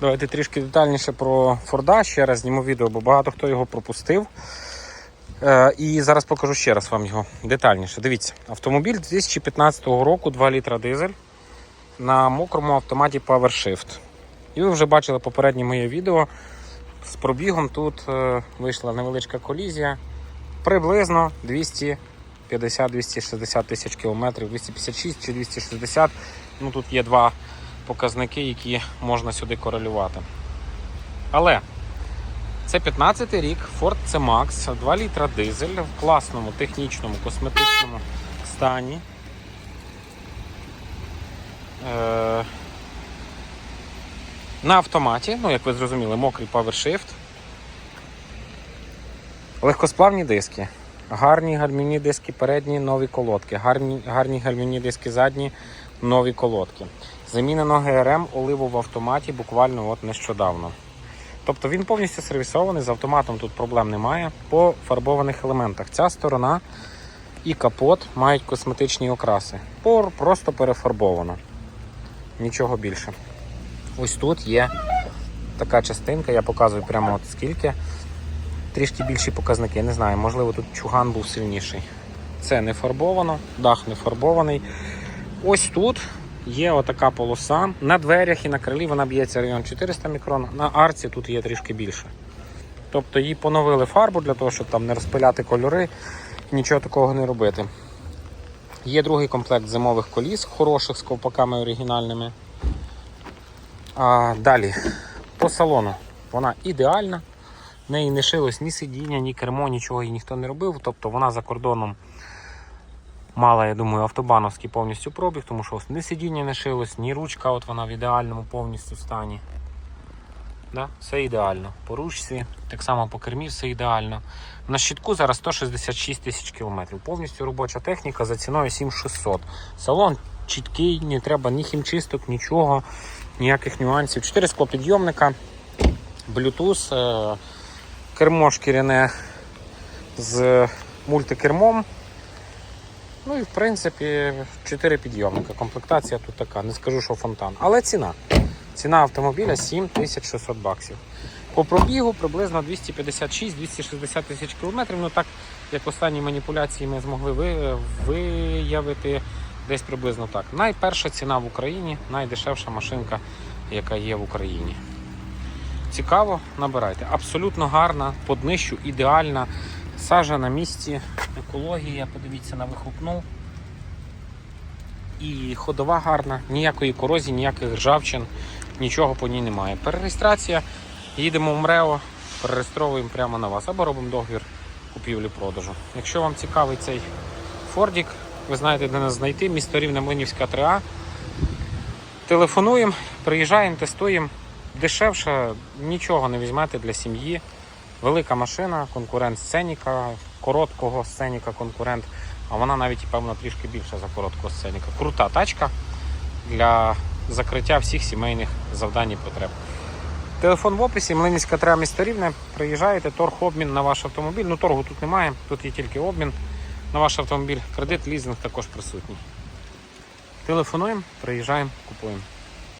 Давайте трішки детальніше про Форда. Ще раз зніму відео, бо багато хто його пропустив. Е, і зараз покажу ще раз вам його детальніше. Дивіться, автомобіль 2015 року, 2 літра дизель на мокрому автоматі PowerShift. І ви вже бачили попереднє моє відео. З пробігом тут е, вийшла невеличка колізія. Приблизно 250-260 тисяч кілометрів, 256 чи 260. Ну тут є два показники, які можна сюди корелювати. Але це 15-й рік, Ford C-Max, 2 літра дизель в класному технічному косметичному стані. Е, на автоматі, ну як ви зрозуміли, мокрий PowerShift. Легкосплавні диски. Гарні гальмівні диски передні, нові колодки. Гарні, гарні гальмівні диски задні, нові колодки. Замінено ГРМ оливу в автоматі буквально от нещодавно. Тобто він повністю сервісований, з автоматом тут проблем немає. По фарбованих елементах. Ця сторона і капот мають косметичні окраси. Пор просто перефарбовано. Нічого більше. Ось тут є така частинка, я показую прямо от скільки. Трішки більші показники. Не знаю, можливо, тут чуган був сильніший. Це не фарбовано, дах не фарбований. Ось тут є отака полоса. На дверях і на крилі вона б'ється район 400 мікрон, на арці тут є трішки більше. Тобто їй поновили фарбу для того, щоб там не розпиляти кольори, нічого такого не робити. Є другий комплект зимових коліс, хороших з ковпаками оригінальними. А, далі, по салону. Вона ідеальна. В неї не шилось ні сидіння, ні кермо, нічого їй ніхто не робив. Тобто вона за кордоном мала, я думаю, автобановський повністю пробіг, тому що ні сидіння не шилось, ні ручка, от вона в ідеальному повністю стані. Да? Все ідеально. По ручці, так само по кермі, все ідеально. На щитку зараз 166 тисяч кілометрів. Повністю робоча техніка за ціною 7600. Салон чіткий, не треба ні хімчисток, нічого, ніяких нюансів. 4 склопідйомника, Bluetooth, е, кермо шкіряне з мультикермом. Ну і в принципі 4 підйомника. Комплектація тут така, не скажу, що фонтан. Але ціна. Ціна автомобіля 7600 баксів. По пробігу приблизно 256-260 тисяч кілометрів. Ну так, як останні маніпуляції ми змогли виявити десь приблизно так. Найперша ціна в Україні, найдешевша машинка, яка є в Україні. Цікаво, набирайте. Абсолютно гарна, по днищу ідеальна. Сажа на місці, екологія, подивіться на вихлопну. І ходова гарна, ніякої корозії, ніяких ржавчин, нічого по ній немає. Перереєстрація, їдемо в МРЕО, перереєстровуємо прямо на вас або робимо договір купівлі-продажу. Якщо вам цікавий цей Фордік, ви знаєте, де нас знайти, місто Рівне Млинівська 3А. Телефонуємо, приїжджаємо, тестуємо. Дешевше нічого не візьмете для сім'ї. Велика машина, конкурент сценіка, короткого сценіка конкурент, а вона навіть, певно, трішки більша за короткого сценіка. Крута тачка для закриття всіх сімейних завдань і потреб. Телефон в описі, Млинівська 3 місто Рівне. Приїжджаєте, торг обмін на ваш автомобіль. Ну, торгу тут немає, тут є тільки обмін на ваш автомобіль. Кредит, лізинг також присутній. Телефонуємо, приїжджаємо, купуємо.